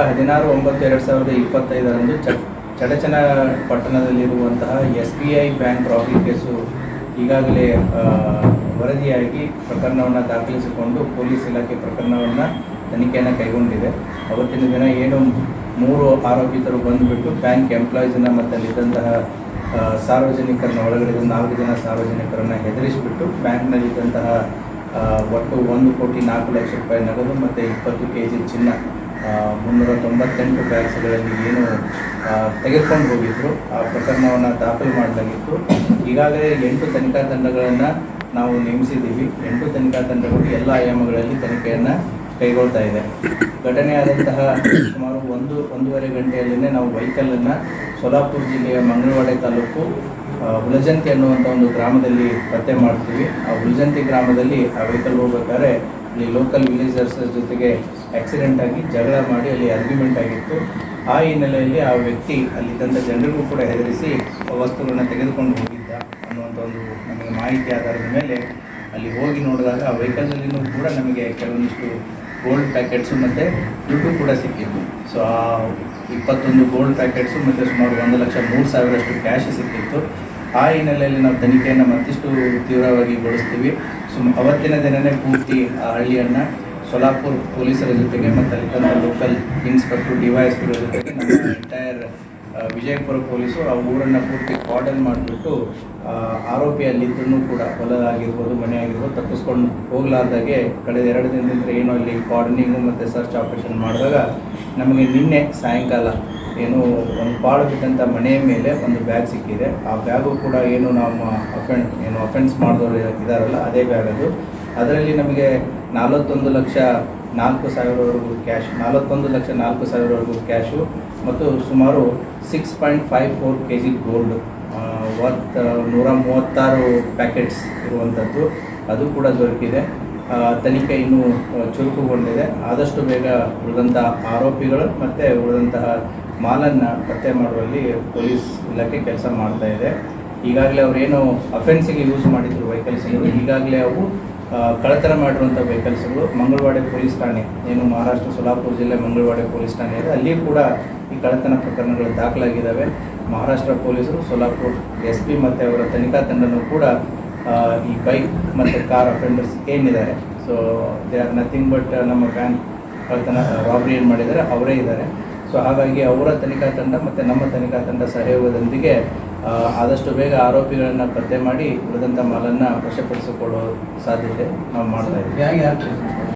ಹದಿನಾರು ಒಂಬತ್ತು ಎರಡು ಸಾವಿರದ ಇಪ್ಪತ್ತೈದರಂದು ಚಡಚನ ಪಟ್ಟಣದಲ್ಲಿರುವಂತಹ S B I bank robbery case ಈಗಾಗಲೇ ವರದಿಯಾಗಿ ಪ್ರಕರಣವನ್ನು ದಾಖಲಿಸಿಕೊಂಡು ಪೊಲೀಸ್ ಇಲಾಖೆ ಪ್ರಕರಣವನ್ನು ತನಿಖೆಯನ್ನು ಕೈಗೊಂಡಿದೆ. ಅವತ್ತಿನ ದಿನ ಏನು ಮೂರು ಆರೋಪಿತರು ಬಂದುಬಿಟ್ಟು ಬ್ಯಾಂಕ್ ಎಂಪ್ಲಾಯೀಸನ್ನು ಮತ್ತು ಅಲ್ಲಿದ್ದಂತಹ ಸಾರ್ವಜನಿಕರನ್ನ ಒಳಗಡೆ ನಾಲ್ಕು ಜನ ಸಾರ್ವಜನಿಕರನ್ನು ಹೆದರಿಸಿಬಿಟ್ಟು ಬ್ಯಾಂಕ್ನಲ್ಲಿದ್ದಂತಹ ಒಟ್ಟು ಒಂದು ಕೋಟಿ ನಾಲ್ಕು ಲಕ್ಷ ರೂಪಾಯಿ ನಗದು ಮತ್ತು ಇಪ್ಪತ್ತು ಕೆ ಜಿ ಚಿನ್ನ ಮುನ್ನೂರ ತೊಂಬತ್ತೆಂಟು ಬ್ಯಾಗ್ಸ್ಗಳಲ್ಲಿ ಏನು ತೆಗೆದುಕೊಂಡು ಹೋಗಿದ್ರು. ಆ ಪ್ರಕರಣವನ್ನು ದಾಖಲು ಮಾಡಲಾಗಿತ್ತು. ಈಗಾಗಲೇ ಎಂಟು ತನಿಖಾ ತಂಡಗಳನ್ನು ನಾವು ನೇಮಿಸಿದ್ದೀವಿ. ಎಂಟು ತನಿಖಾ ತಂಡಗಳು ಎಲ್ಲ ಆಯಾಮಗಳಲ್ಲಿ ತನಿಖೆಯನ್ನು ಕೈಗೊಳ್ತಾ ಇದೆ. ಘಟನೆ ಆದಂತಹ ಸುಮಾರು ಒಂದು, ಒಂದೂವರೆ ಗಂಟೆಯಲ್ಲೇ ನಾವು ವೆಹಿಕಲನ್ನು ಸೋಲಾಪುರ ಜಿಲ್ಲೆಯ ಮಂಗಳವಾಡೆ ತಾಲೂಕು ಹುಲಜಂತಿ ಅನ್ನುವಂಥ ಒಂದು ಗ್ರಾಮದಲ್ಲಿ ಪತ್ತೆ ಮಾಡ್ತೀವಿ. ಆ ಹುಲಜಂತಿ ಗ್ರಾಮದಲ್ಲಿ ಆ ವೆಹಿಕಲ್ ಹೋಗ್ಬೇಕಾದ್ರೆ ಅಲ್ಲಿ ಲೋಕಲ್ ವಿಲೇಜರ್ಸ್ ಜೊತೆಗೆ ಆಕ್ಸಿಡೆಂಟ್ ಆಗಿ ಜಗಳ ಮಾಡಿ ಅಲ್ಲಿ ಅರ್ಗ್ಯುಮೆಂಟ್ ಆಗಿತ್ತು. ಆ ಹಿನ್ನೆಲೆಯಲ್ಲಿ ಆ ವ್ಯಕ್ತಿ ಅಲ್ಲಿದ್ದಂಥ ಜನರಿಗೂ ಕೂಡ ಹೆದರಿಸಿ ವಸ್ತುಗಳನ್ನ ತೆಗೆದುಕೊಂಡು ಹೋಗಿದ್ದ ಅನ್ನುವಂಥ ಒಂದು ನಮಗೆ ಮಾಹಿತಿ ಆಧಾರದ ಮೇಲೆ ಅಲ್ಲಿ ಹೋಗಿ ನೋಡಿದಾಗ ಆ ವೆಹಿಕಲ್ನಲ್ಲಿನೂ ಕೂಡ ನಮಗೆ ಕೆಲವೊಂದಿಷ್ಟು ಗೋಲ್ಡ್ ಪ್ಯಾಕೆಟ್ಸು ಮತ್ತು ದುಡ್ಡು ಕೂಡ ಸಿಕ್ಕಿತ್ತು. ಸೊ ಆ ಇಪ್ಪತ್ತೊಂದು ಗೋಲ್ಡ್ ಪ್ಯಾಕೆಟ್ಸು ಮತ್ತು ಸುಮಾರು ಒಂದು ಲಕ್ಷ ಮೂರು ಸಾವಿರಷ್ಟು ಕ್ಯಾಶ್ ಸಿಕ್ಕಿತ್ತು. ಆ ಹಿನ್ನೆಲೆಯಲ್ಲಿ ನಾವು ತನಿಖೆಯನ್ನು ಮತ್ತಿಷ್ಟು ತೀವ್ರವಾಗಿ ಗೊಳಿಸ್ತೀವಿ. ಅವತ್ತಿನ ದಿನವೇ ಪೂರ್ತಿ ಆ ಹಳ್ಳಿಯನ್ನು ಸೊಲಾಪುರ್ ಪೊಲೀಸರ ಜೊತೆಗೆ ಮತ್ತು ಅಲ್ಲಿ ತನ್ನ local inspector D Y S ಜೊತೆಗೆ ನಮ್ಮ ಎಂಟೈರ್ ವಿಜಯಪುರ ಪೊಲೀಸರು ಆ ಊರನ್ನು ಪೂರ್ತಿ ಕಾರ್ಡನ್ ಮಾಡಿಬಿಟ್ಟು ಆರೋಪಿ ಅಲ್ಲಿದ್ದೂ ಕೂಡ ಹೊಲದಾಗಿರ್ಬೋದು ಮನೆ ಆಗಿರ್ಬೋದು ತಪ್ಪಿಸ್ಕೊಂಡು ಹೋಗ್ಲಾರ್ದಾಗೆ ಕಳೆದ ಎರಡು ದಿನದಿಂದ ಏನು ಅಲ್ಲಿ ಕಾರ್ಡನಿಂಗು ಮತ್ತು ಸರ್ಚ್ ಆಪರೇಷನ್ ಮಾಡಿದಾಗ ನಮಗೆ ನಿನ್ನೆ ಸಾಯಂಕಾಲ ಏನು ಒಂದು ಪಾಳು ಬಿದ್ದಂಥ ಮನೆಯ ಮೇಲೆ ಒಂದು ಬ್ಯಾಗ್ ಸಿಕ್ಕಿದೆ. ಆ ಬ್ಯಾಗು ಕೂಡ ಏನು ನಮ್ಮ ಅಫೆಂಡ್ ಏನು ಅಫೆನ್ಸ್ ಮಾಡಿದವರು ಇದ್ದಾರಲ್ಲ ಅದೇ ಬ್ಯಾಗ್ ಅದು. ಅದರಲ್ಲಿ ನಮಗೆ ನಲವತ್ತೊಂದು ಲಕ್ಷ ನಾಲ್ಕು ಸಾವಿರವರೆಗೂ ಕ್ಯಾಶ್ ನಲವತ್ತೊಂದು ಲಕ್ಷ ನಾಲ್ಕು ಸಾವಿರವರೆಗೂ ಕ್ಯಾಶು ಮತ್ತು ಸುಮಾರು six point five four K G gold worth ನೂರ ಮೂವತ್ತಾರು ಪ್ಯಾಕೆಟ್ಸ್ ಇರುವಂಥದ್ದು ಅದು ಕೂಡ ದೊರಕಿದೆ. ತನಿಖೆ ಇನ್ನೂ ಚುರುಕುಗೊಂಡಿದೆ. ಆದಷ್ಟು ಬೇಗ ಉಳಿದಂತಹ ಆರೋಪಿಗಳು ಮತ್ತು ಉಳಿದಂತಹ ಮಾಲನ್ನು ಪತ್ತೆ ಮಾಡುವಲ್ಲಿ ಪೊಲೀಸ್ ಇಲಾಖೆ ಕೆಲಸ ಮಾಡ್ತಾ ಇದೆ. ಈಗಾಗಲೇ ಅವರೇನು ಅಫೆನ್ಸಿಗೆ ಯೂಸ್ ಮಾಡಿದ್ರು ವೆಹಿಕಲ್ಸ್ಗಳು ಈಗಾಗಲೇ ಅವು ಕಳತನ ಮಾಡಿರುವಂಥ ವೆಹಿಕಲ್ಸ್ಗಳು ಮಂಗಳವಾಡೆ ಪೊಲೀಸ್ ಠಾಣೆ, ಏನು ಮಹಾರಾಷ್ಟ್ರ ಸೊಲಾಪುರ ಜಿಲ್ಲೆ ಮಂಗಳವಾಡೆ ಪೊಲೀಸ್ ಠಾಣೆ ಇದೆ. ಅಲ್ಲಿ ಕೂಡ ಈ ಕಳ್ಳತನ ಪ್ರಕರಣಗಳು ದಾಖಲಾಗಿದ್ದಾವೆ ಮಹಾರಾಷ್ಟ್ರ ಪೊಲೀಸರು, ಸೋಲಾಪುರ್ ಎಸ್ ಪಿ ಮತ್ತು ಅವರ ತನಿಖಾ ತಂಡನೂ ಕೂಡ ಈ ಬೈಕ್ ಮತ್ತು ಕಾರ್ ಅಫೆಂಡರ್ಸ್ ಏನಿದ್ದಾರೆ. So they are nothing but ನಮ್ಮ ಬ್ಯಾಂಕ್ ಕಳ್ಳತನ ರಾಬ್ರಿ ಏನು ಮಾಡಿದ್ದಾರೆ, ಅವರೇ ಇದ್ದಾರೆ. ಸೊ ಹಾಗಾಗಿ ಅವರ ತನಿಖಾ ತಂಡ ಮತ್ತು ನಮ್ಮ ತನಿಖಾ ತಂಡ ಸಹಯೋಗದೊಂದಿಗೆ ಆದಷ್ಟು ಬೇಗ ಆರೋಪಿಗಳನ್ನು ಪತ್ತೆ ಮಾಡಿ ಉಳಿದಂಥ ಮಾಲನ್ನು ವಶಪಡಿಸಿಕೊಳ್ಳೋ ಸಾಧ್ಯತೆ ನಾವು ಮಾಡ್ತಾ ಇದ್ದೀವಿ.